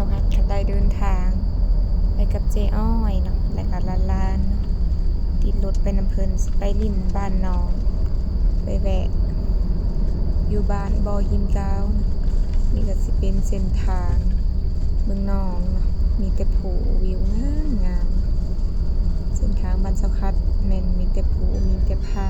สวัดิ์คันได้เดินทาง ไปกับเจอ้อยเนาะและกับลานลานติดรถไปน้ำเพลินไปริมบ้านน้อง ไปแวะ อยู่บ้านบอหินกาวเนาะนี่ก็สิเป็นเส้นทางเมืองนองเนาะมีแต่ผูวิวงามงามเส้นทางบ้านสคัดแม่นมีแต่ผูมีแต่พา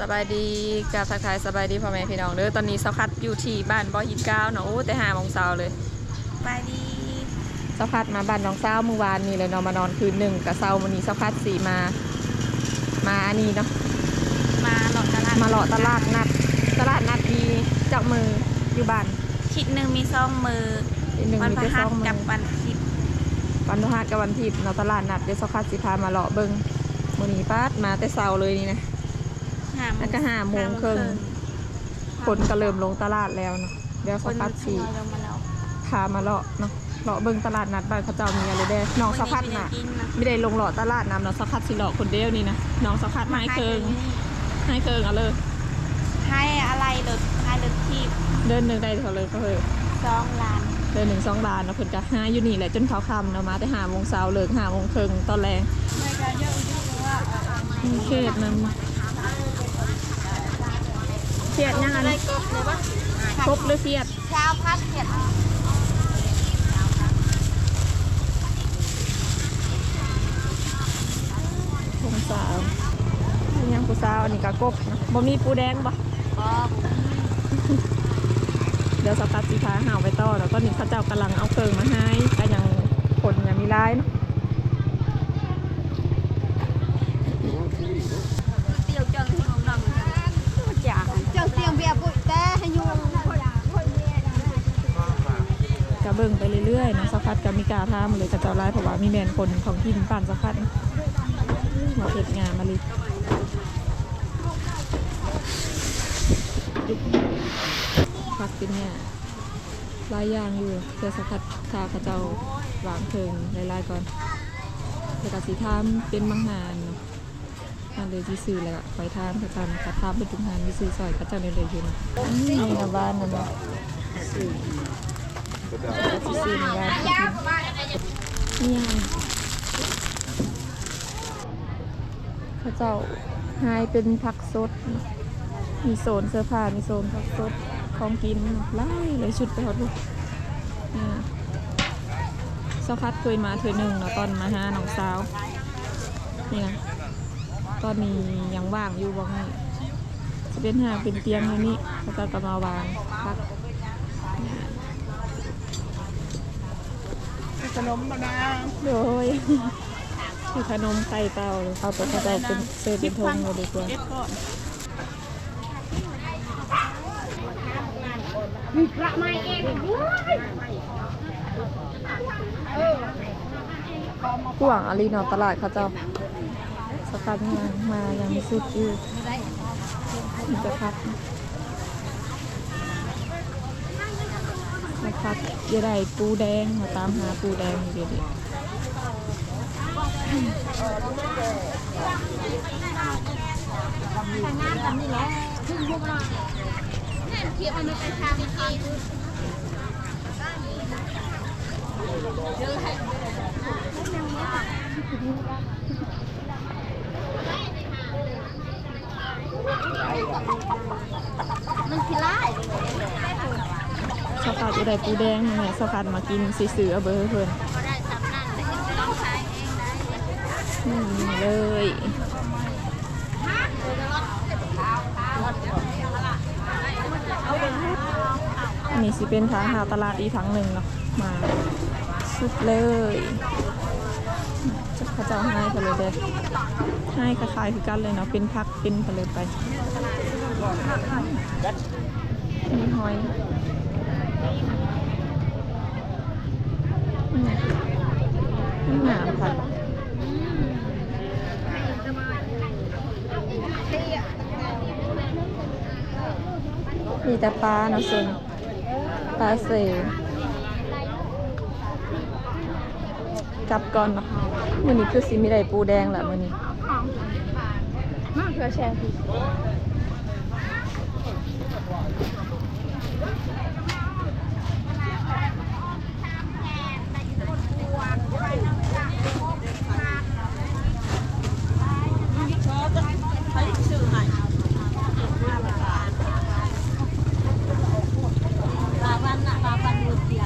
สบายดีกราบทักทายสบายดีพ่อแม่พี่น้องเด้อตอนนี้เสาคัดอยู่ที่บ้านบ่อหินก้าวเนาะโอ้แต่หาโมงเช้าเลยไปดีเสาคัดมาบ้านน้องเช้าเมื่อวานนี้เลยเนาะมานอนคืนหนึ่งกับเช้าวันนี้เสาคัดสี่มา มาอันนี้เนาะมาหลอดตลาดมาเลาะตลาดนัด ตลาดนัดมีเจับมืออยู่บ้านทิศหนึ่งมีสองมืออีกหนึ่งวันมีพฤแต่สหัอสงมืกับอวันทิพย์วันพฤหัสกับวันอาทิตย์เนาะตลาดนัดเดี๋ยวเสาคัดสิพามาเลาะเบิ้งวันนี้ป้าดมาแต่เช้าเลยนี่นะ ห้าโมแล้วงก็ห้าโมงครึ่งคนก็เริ่มลงตลาดแล้วเนาะเดี๋ยวคเสานคัดทสี่ยอยลงมาแล้วพามาเลาะเนาะเลาะเบิ่งตลาดนัดบ้านเขาเจ้ามีอะไรได้น้องสะพัดวันนี้น่ะไม่ได้กินนะไม่ได้ลงเลาะตลาดน้ำเนาะสะพัดสิเลาะคนเดียวนี่นะน้องสะพัดมาให้เคิงให้เคิงเอาเลย ให้อะไรรถให้รถทิพย์เดินหนึ่งได้เขาเลยก็เลยสองล้านเดินหนึ่งสองบาทเนาะเพิ่นก็หาอยู่นี่แหละจนเขาคำเนาะมาแต่หาโมงเช้าเลิกหาโมงครึ่งตอนแรงมีเขตนั้น เขียดยังไงกบเลยปะครบหรือเขียดเช้าพัดเขียดโมงสาวนี่ยังปูสาวอันนี้ก็กบนะบ่มีปูแดงบ่ก็เดี๋ยวสกัดสีฟ้าหาวไปต่อแล้วก็นี่เข้าเจ้ากำลังเอาเครื่องมาให้ก็ยังคนยังมีร้ายเนาะ เตียวจังที่ของน้องจางจังเตียงเบียร์ปุ๋ยแต่ให้อยู่ จะ เบิ่งไปเรื่อยๆนะสักัดกับมีกาท่ามเลยกับเจ้าร้ายเพราะว่ามีแมนคนของทินปั่นสักัดมาเห็ดงานมาเลยพักเป็นเนี่ยลายยางอยู่เพื่อสกัดทาขเจ้าวางเพลิงหลายๆก่อนแล้วก็สีทามเป็นมังหานเนาะอันเลยที่ซื้อแล้วก็คอยทานประจำกระทำเป็นทุกงานที่ซื้อซอยกระจ้าในเลยอยู่นะนี่นะบ้านนั่นนะซื้อ ซื้อในบ้านนี่ยเขาเจ้าหายเป็นผักสด มีโซนเสื้อผ้า มีโซนผักสด ของกินไล่เลยชุดไปหมดเลยนี่สคัดเคยมาเธอหนึ่งเนาะตอนมาหาน้องสาว นี่นะตอนนี้ยังว่างอยู่บ้างนี่จะเป็นหาเป็นเตียงอยู่นี่แล้วก็กำมาวางพัก ขนมบนาโดยคือขนมไข่เต่าเอาตัวเขาเต่าเป็นเสื้อเป็นธงเลยดีกว่าเอ็ดก่อนกว่างอารีเนอตลาดเขาเจ้าสกัดงานมายังมีสุดอยู่มันจะพัก นะครับอย่าได้ปูแดงมาตามหาปูแดงอยู่เดี๋ยวนี้งานกันนี่แหละครึ่งพวกเราเนี่ยเทียบมันไปทางเองมันคือไล่ สกัดจะได้ปูแดงมาเนี่ยสกัดมากินซื้อๆเอาเบอร์เพื่อนก็ได้สำนั่นแต่ยังจะต้องใช้เองได้นี่เลยอันนี้สิเป็นทางหาตลาดอีกทางหนึ่งเนาะมาสุดเลยจะเขาเจ้าให้ไปเลยเด็ดให้คล้ายๆคือกันเลยเนาะเป็นพักเป็นไปเลยไปมีหอยนี่ไงนี่หนามผัด มีแต่ปลาเนาะส่วนปลาเสกลับก่อนเนาะมือนี้คือสีมีได้ปูแดงแหละมือนี้มากเพื่อแชร์พี่ ปลาวันน่ะปลาวันมือเสีย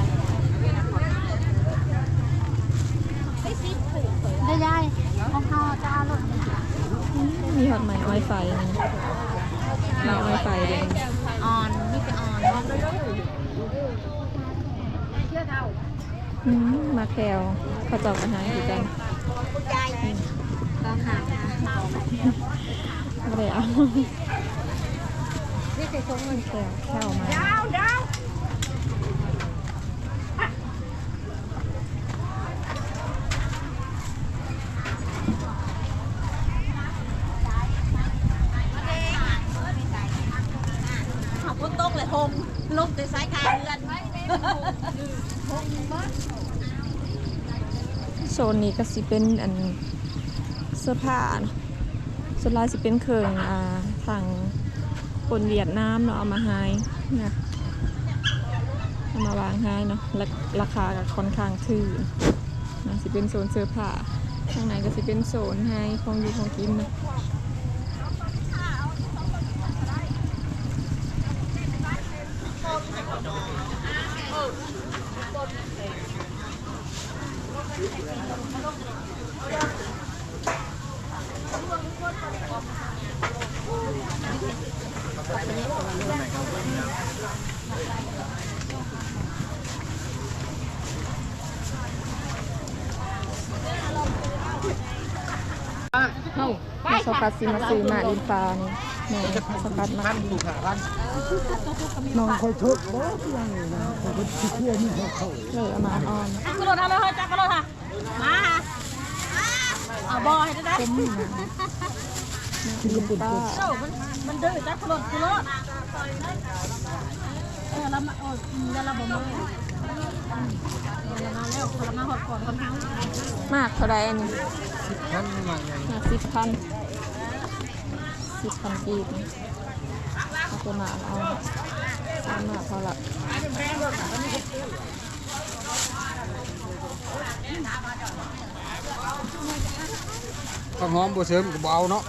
ได้ได้ของเขาจะเอารถ มีหอดไหมไวไฟนี่ไหมไวไฟเลย ออนนี่เป็นออน อื มมาแคลเขาจาะมาหาคือกันต้องหาไม่ได้เอานี่คือทรงเงินแคลแคลมาดาวดาวขับรถตกเลยโฮมลงแต่สายคาเรือน โซนนี้ก็สิเป็นอันเสื้อผ้าส่วนลายสิเป็นเครื่องอ่าทางคนเวียดนามเนาะเอามาให้นะเอามาวางให้เนาะและราคาก็ค่อนข้างถือนะสิเป็นโซนเสื้อผ้าข้างในก็สิเป็นโซนให้ของอยู่ของกินเนาะ มีสกัดซิมาซื้อมาลินฟ้านี่ แม่สกัดมาพันถูกหาพันน้องคอยทุบบ่เพียงนี่นะคอยทุบที่เที่ยวนี่เขาเข้าเลยเอามาอ่อนจักรรถทำเลยจักรรถค่ะมาเอาบอยได้ได้คุ้มนะลินฟ้าโซ่มันมันดื้อจักรรถคือรถเออแล้วมาโอ้ยแล้วเราบ่มือเรามาแล้วเรามาหดก่อนคนทั้งมากเท่าไรอันนี้พันอย่างไงมากสิบพัน สิบพันกีบนี่เอาไปมาเอาสามมากพอละข้าวหอมบัวเสริมกับเอาเนาะ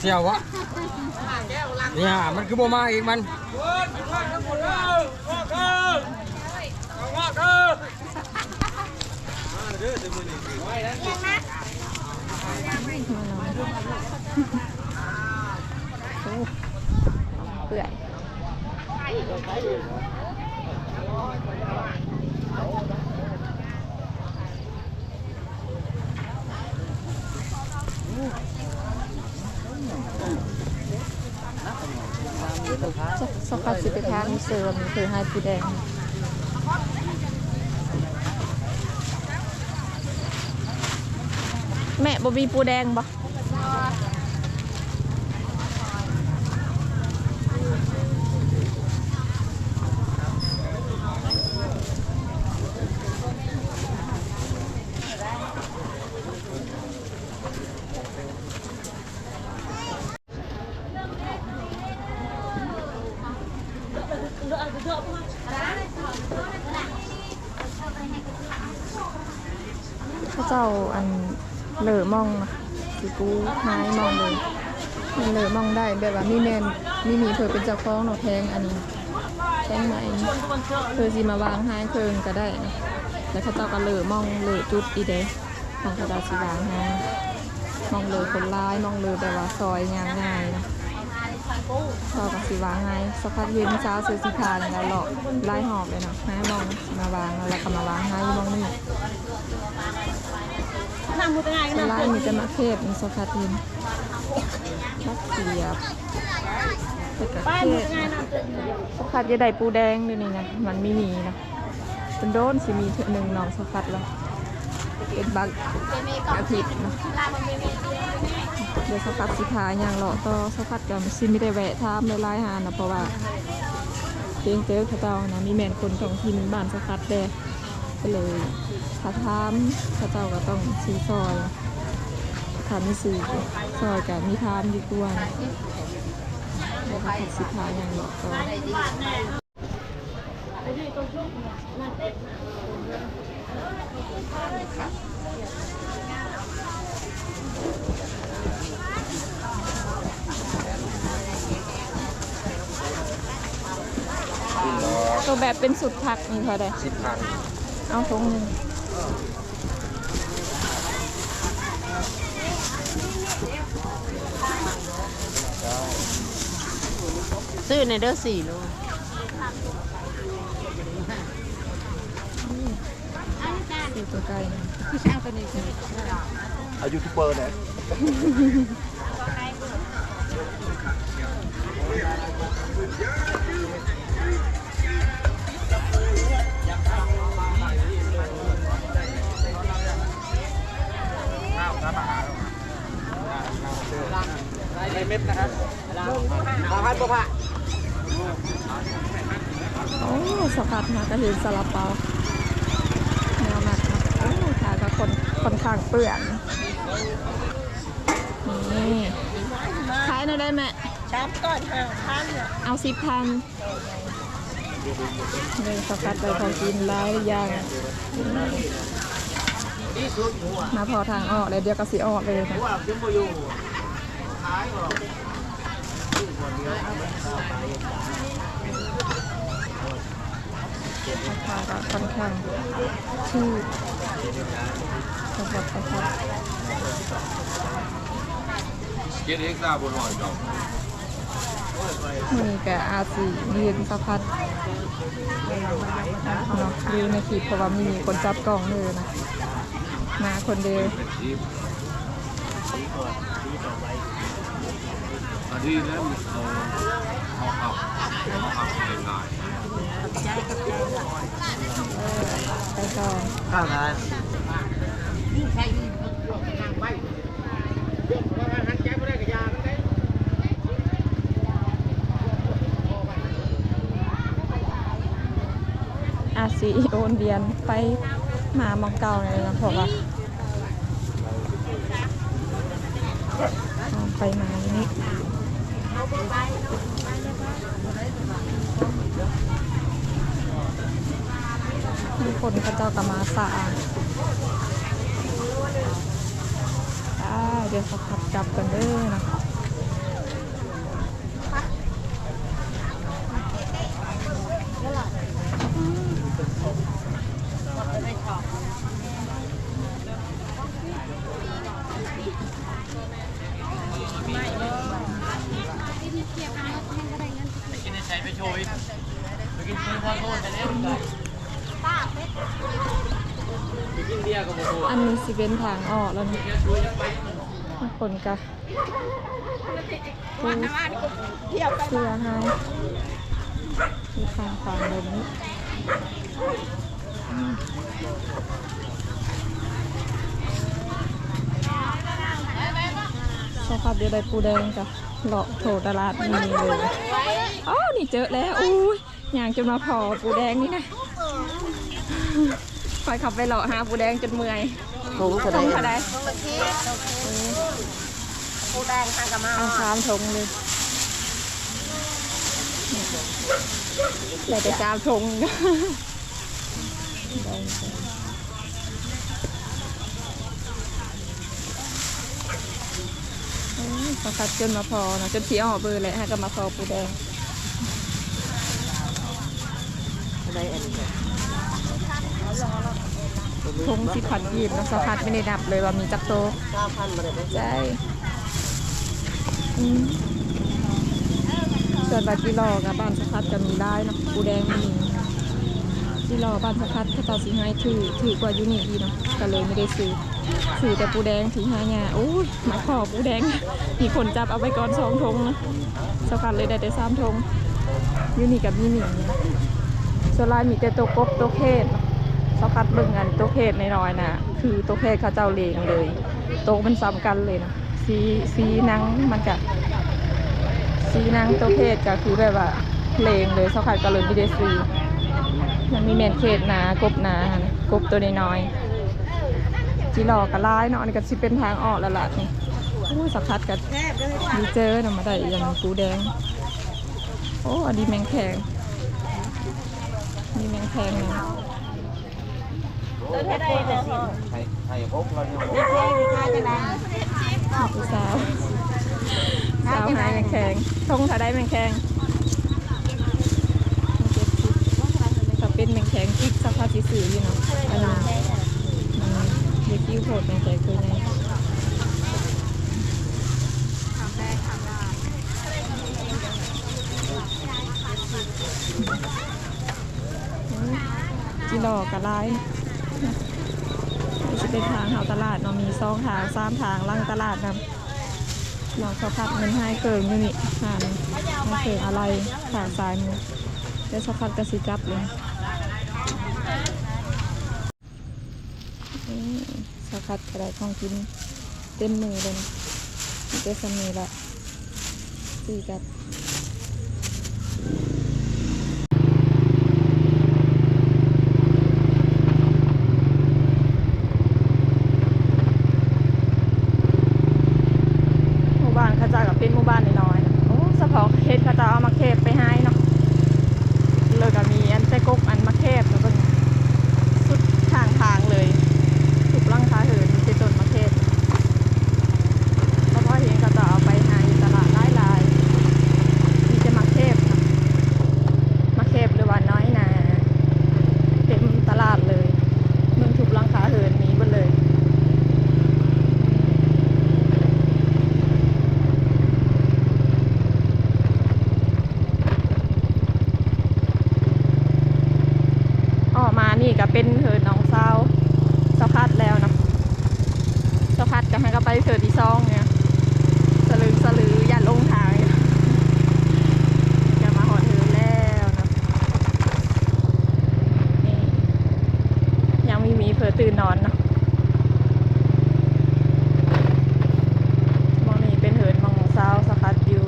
เที่ยววะเนี่ยมันคือบ่มาอีกมันมาหน่อ โอ้เปื่อยสกัดสิไปทานเสริมคือให้ปูแดง แม่บมีปูแดงบ่พระเจ้าอันเหลือมองนะสิกูหายมองเลยมันเหลือมองได้ แบบว่ามีแมนมีหมีเธอเป็นเจ้าของเนาะแทงอันนี้แทงไหมเธอสิมาวางให้เพิ่งก็ได้นะแล้วเขาเจ้าก็เหลือมองเหลือจุดอีเด้ของเขาเจ้าสิวางให้มองเหลือคนร้ายมองเหลือแบบว่าซอยงานง่ายนะเราก็สิวางให้สักพักเย็นเช้าซื้อสิคาเนี่ยแล้วหลอกไล่หอบเลยเนาะให้มองสิมาวางแล้วก็มาวางให้มองนี่นั่งมือเป็นไงกันเป็นนะไล่มีแต่มะเขือมีโซฟาติน มะเขือเป็นกระไปเทีมือยเป็นไงนะโซฟาจะได้ปูแดงด้วยนี่นะมันไม่มีนะเป็นโดนสิมีเถอะหนึ่งหนองโซฟาแล้วเป็นบักอาทิตย์นะเดี๋ยวโซฟาสิพาอย่างเลาะต่อโซฟากับซิไม่ได้แวะทามเลยไล่หานะเพราะว่าเพียงเจอเขาเจ้านะมีแมนคนของทินบ้านโซฟาแดเลยถ้าถามพระเจ้าก็ต้องซื้อซอย ถ้าไม่ซื้อซอยกับมีทามอยู่ตัวนะแล้วก็ผิดสิทธาอย่างหลอกก็ตัวแบบเป็นสุดผักนี่เท่าไดสิบพันเอาทงหนึ่ง ซื้อในเด้อสี่โลคือตัวไก่นะพี่ช่างตัวนี้คืออายุทูบเบอร์เนี่ยในเม็ดนะครับราคาตัวผ้า โอ้สกัดมากระเห็นซาลาเปาแนวหนักนะโอ้ขายก็คนค่อนข้างเปื่อนนี่ขายหน่อยได้ไหมชับก่อนห้าพันเอาสิบพันเลยสกัดไปของกินหลายอย่างมาพอทางออกเลยเดี๋ยวก็สิออกเลยนะ ราคาก็ค่อนข้างที่สำหรับประทับเจ็ดเอ็กซ์ตร้าบนหน่อยจบมีแกอาซียืนสะพัดเนาะยืนในคลิปเพราะว่ามีคนจับกล้องเลยนะมาคนเดียวเป็นทีมอันนี้นะเอาเอาขับเอาขับง่ายไปก่อนข้างไหนอาซีโอนเดียนไปมามองเก่าเลยนะเพราะว่าเอาไปมาอย่างนี้ มีคนเขาเจ้ากมาสาอ่าเดี๋ยวเขาขับกลับกันเด้อนะ อันนี้สิเป็นทางออกแล้วนะทุกคนกะเสื้อให้มีทางฟังแบบนี้อืมสภาพเดียวได้ปูแดงกะเลาะโถตลาดนี่เลยอ๋อนี่เจอแล้ว อุ้ย อย่างจนมาพอปูแดงนี่นะคอยขับไปหล่อหาปูแดงจนเมื่อยถุงทเท่าไหร่งเท่าไดปูแดงห้างกะมาเอาสามทงเลยแต่แต่สามทงโอ้ยประคัดจนมาพอนะจนสีออกเบอร์เลยฮะก็มาพอปูแดง อะไรอันนี้ทงสิพันยีบนะสะพัดไม่ได้นับเลยว่ามีจักโตเก้าพันมาเลยไหมใช่อืมส่วนบาจิรอกับบ้านสะพัดจะมีได้เนาะปูแดงไม่มีจิรอบ้านสะพัดเขาเจะสีให้ถือถือกว่าอยูนี่อีกเนาะก็เลยไม่ได้ซื้อซื้อแต่ปูแดงถือห้าหยาโอ้ยหมาขอปูแดงมีคนจับเอาไปก่อนสองทงนะสะพัดเลยได้แต่สามทงอยูนี่กับมีหนึ่งนะ ส่วนลายมีแต่ตัวกบตัวเพศเนาะสะพัดเบิ่งกันตัวเพศน้อยๆนะคือตัวเพศเขาเจ้าเลงเลยโตวมันซ้ำกันเลยนะสีสีนังมันกับสีนังตัวเพศก็คือแบบว่าเลงเลยสักพักก็เลยไม่ได้สีมันมีแมนเขตนากบนากบตัวน้อยๆจีหลอกกระไลายเนาะนนี้ก็สิเป็นทางออกแล้วล่ะนี่โอ้สักพัดกันมีเจอนะมาได้ย่างปูแดง โอ้อันนี้แมงแคง นี่แมงแคงเนี่ยตัวเท่าไรเลยสิให้ให้พกเราอยู่เจ๊มีค่าจะไหนผู้สาว สาวหายแมงแคงทงถ้าได้แมงแคงถ้าเป็นแมงแคงกิ๊กสักพัดจีสื่ออยู่เนาะอันนั้นอืมเด็กกิ้วโผดแมงแคงคือไง ทำได้ทำได้จีหลอกกระลายนะนี่จะเป็นทางเขาตลาดเนาะมีสองทางสามทางล่างตลาดนะหลอกเขาพัดเงินให้เกิงอยู่นี่หานมาเกิงอะไรขาซ้ายมือเดี๋ยวสักพักกระสิจับเลยสักพักกระได้ของกินเต็มมือเลยนะเจสมีละสี่จับ หมู่บ้านเขาเจะกับเป็นหมู่บ้านน้อยๆนะโอ้สะพอเฮ็ดเขาเจะเอามาเคบไปให้เนาะเลยก็มีอันใส่กกอันมาเคบแล้วก็สุดทางทางเลยถูกลังคาเหินเป็นต้นมาเคบแล้วพอเห็นเขาเจะเอาไปให้ตลาดหลายลายๆมีแต่มาเคบนะมาเคบหรือว่าน้อยนาเต็มตลาดเลยมึงถูกลังคาเหินหนี้หมดเลย ออกมานี่ก็เป็นเถิดน้องเศร้าสะพัดแล้วเนาะสะพัด ก็ให้ก็ไปเถิดที่ซองเนี่ยสลึงสลืออย่าลงทางอย่ามาหอดเถิดแล้วเนาะนี่ยังมีหมีเผื่อตื่นนอนเนาะมองนี่เป็นเถิดมองเศร้าสะพัดอยู่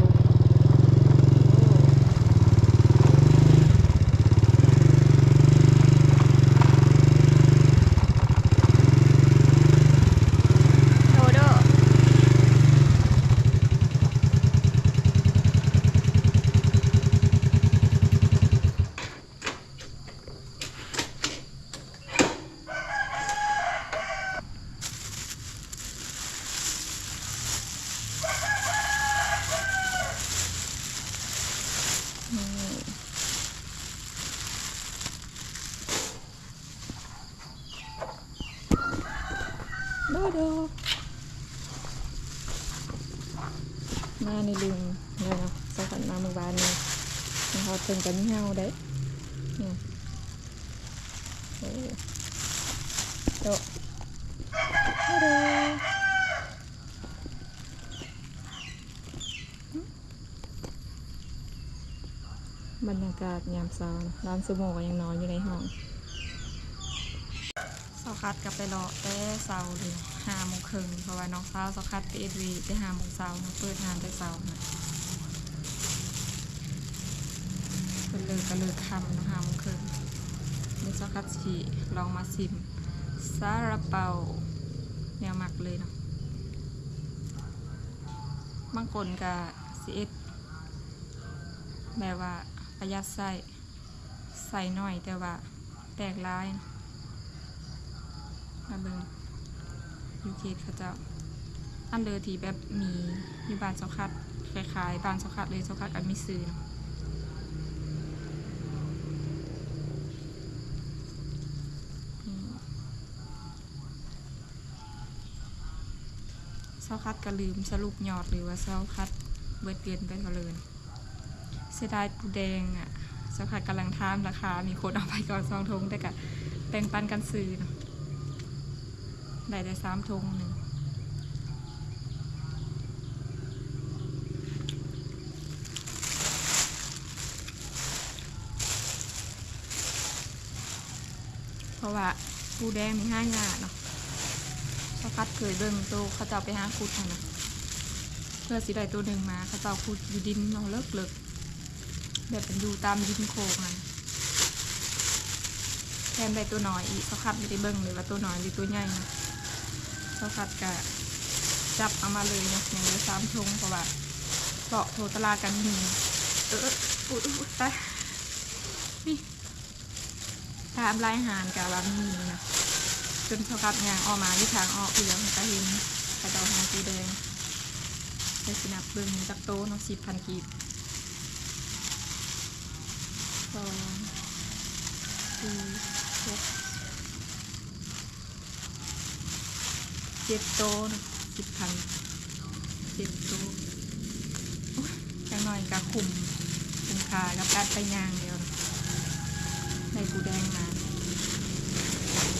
โดโดโดโด มาในลืมเนี่ยเนาะสขันมาเมื่อวานนี้มันเขาเพิ่งกันเฮาได้ คัดกลับไปรอแต่เช้าเลยห้าโมงครึ่งเพราะว่าน้องสาวสคัดไปเอ็ดวีได้ห้าโมงเช้านะเปิดงานแต่เช้านะเป็นเลยก็เลยทำนะคะมันคือมีซอสคัตชิลองมาชิมซาลาเปาแนวหมักเลยเนาะบางคนก็ซีเอสแบบว่าประหยัดใส่ใส่หน่อยแต่ว่าแตกร้ายนะ มาเบิ่งยูเคเขาเจ้าอันเดอร์ที่แบบมีอยู่บ้านซอสคัตคล้ายๆบ้านซอสคัตเลยซอสคัตกันมีซื้อเนาะเซาคัดก็ลืมสรุปยอดหรือว่าเซาคัดเบิดเดือนไปเท่าเลยเสียดายปูแดงอะเซาคัดกำลังทามราคา มีคนเอาไปก่อนสองทงแต่ก็แบ่งปันกันซื้อเนาะ ได้ได้สามทงหนึ่งเพราะว่าปูแดงมีห้างาเนาะเขาคัดเคยเบิ่งตัวเขาจะเอาไปหาขุดนะเพื่อสิได้ตัวหนึ่งมาเขาจะเอาขุดอยู่ดินเนาะเลิกเลิกแบบเป็นอยู่ตามดินโคกนั่นแทนได้ตัวน้อยอีกเขาคัดไม่ได้เบิ่งเลยว่าตัวน้อยหรือตัวใหญ่นะ เขาคัดกะจับเอามาเลยนาะอย่างละสามทงเพราะว่าเกาะโทรตลากันหนึ่งเอออุดอุดไปนี่ตามลายหานกับว่ามีนะจนเขาคัดงานออกมาที่ทางออกเหลืองก็เห็นกระดองหางสีแดงได้สินับเบิ่งจักโตเนาะสิบพันกีบสองสี่หก เจ็ดโตนะสิบพันเจ็ดโตวโอ้ยจังหน่อยกะคุมคุมคากับการไปยางเดียวนะได้ปูแดงมา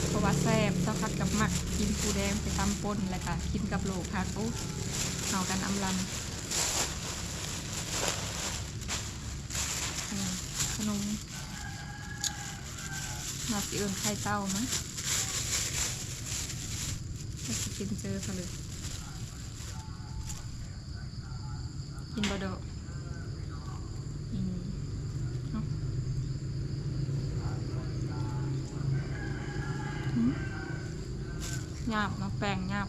เพราะว่าแซ่บเจ้าคัดกับหมักกินปูแดงไปตำป่นแล้วก็กินกับโหลพักโอ้เอากันอำลำอืมขนมมาสิเอิญไข่เต้ามั้ง จะสิกินเจอผลึกกินบะดอกอืมเอาอืมหยาบเนาะแป้งหยาบ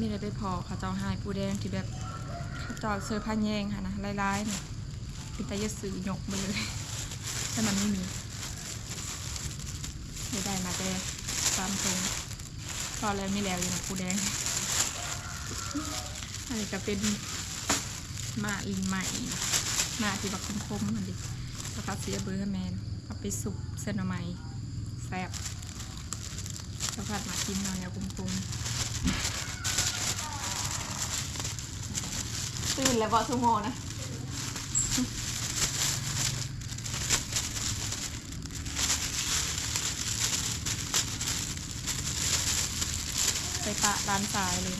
มีอะไรไปพอเขาเจ้าหายปูแดงที่แบบเขาเจ้าเซอร์พาแยงค่ะนะลายๆเนี่ยเป็นตายะสือยกไปเลยแต่มันไม่มีไม่ได้มาแต่ตามตรงตอนแล้วไม่แล้วอยู่นะปูแดงอันนี้ก็เป็นหมาลินใหม่หน้าที่บักคมๆมันดิแล้วก็เสียเบอร์ให้แมนเอาไปสุกเส้นหน่อไม้แซ่บแล้วผัดมากินหน่อยแล้วคมๆ ตื่นแล้วบอสโมนะไปปะร้านสายเลย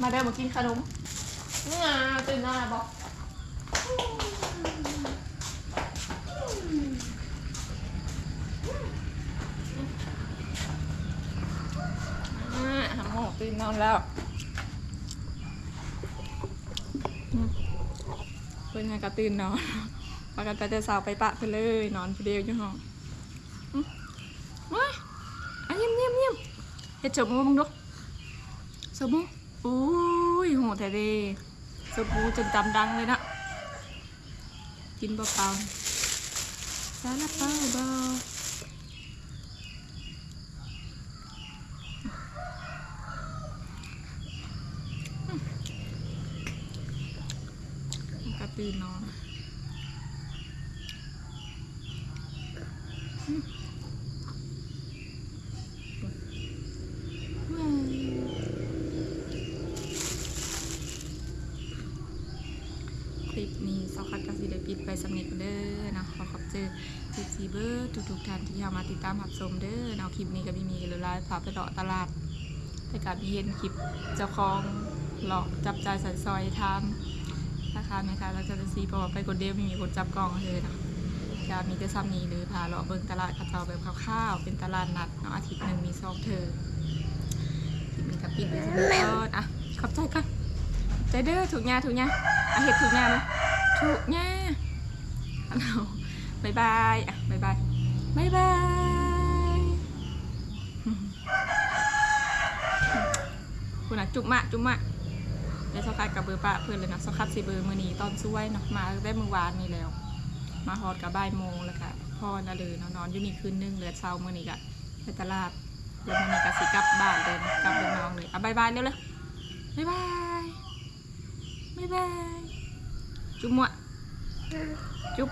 มาเดินมากินขนมนี่ไงตื่นหน้าบอก อ่าหาหมอตื่นนอนแล้วอืมเป็นไงก็ตื่นนอนพากันไปแต่สาวไปปะไปเลย นอนคนเดียวอยู่ห้องว้าอะเยี่ยมเยี่ยมเยี่ยมเฮ็ดจมูกมึงดูสบู่อุ้ยโหแท้เดสบู่จนจำดังเลยนะ กินเบาๆซาลาเปาเบาอืมกระ ตืนนอนาวคลิปนี้สาวคัดกับซีได้ปิดไปสำเร็จเด้อนะขอขอบเจอซีซีเบอร์ทุกๆท่านที่เข้ามาติดตามรับชมเด้อเนาะคลิปนี้ก็มีมีกันเลยพาไปเลาะตลาดไปกับพี่เห็นคลิปเจ้าของเลาะจับจ่ายสันซอยทำ ราคาไหมคะแล้วจะซีเพราะว่าไปคนเดียวไม่มีคนจับกล้องเลยนะจะมีแต่ซ้ำนี้หรือพาเลาเบิ่งตลาดกระเจ้าแบบคร่าวๆเป็นตลาดนัดเนาะอาทิตย์หนึ่งมีสองเธอคลิปนี้ก็ปิดไปสำเร็จแล้วอะขอบใจกันใจเด้อถูกงาถูกงาอะเห็ดถูกงาเลยถูกงาเอาบายบายอะบายบายบายบายคุณอะจุ๊บมะจุ๊บมะ เดี๋ยวสกัดกับเบอร์ปะเพื่อนเลยนะสกัดสีเบอร์มือนีตอนช่วยเนาะมาได้เมื่อวานนี้แล้ว มาฮอดกับบ่ายโมงแล้วก็พ่อนะเลยนอนอยู่นี่คืนนึงเหลือเช้ามือนี้กะไปตลาดเดี๋ยวมือนีกับสิกลับบ้านเดินกลับเดินน้องเลยอะบายบายเร็วเลยบายบายบายบายจุ๊บมั่วจุ๊บ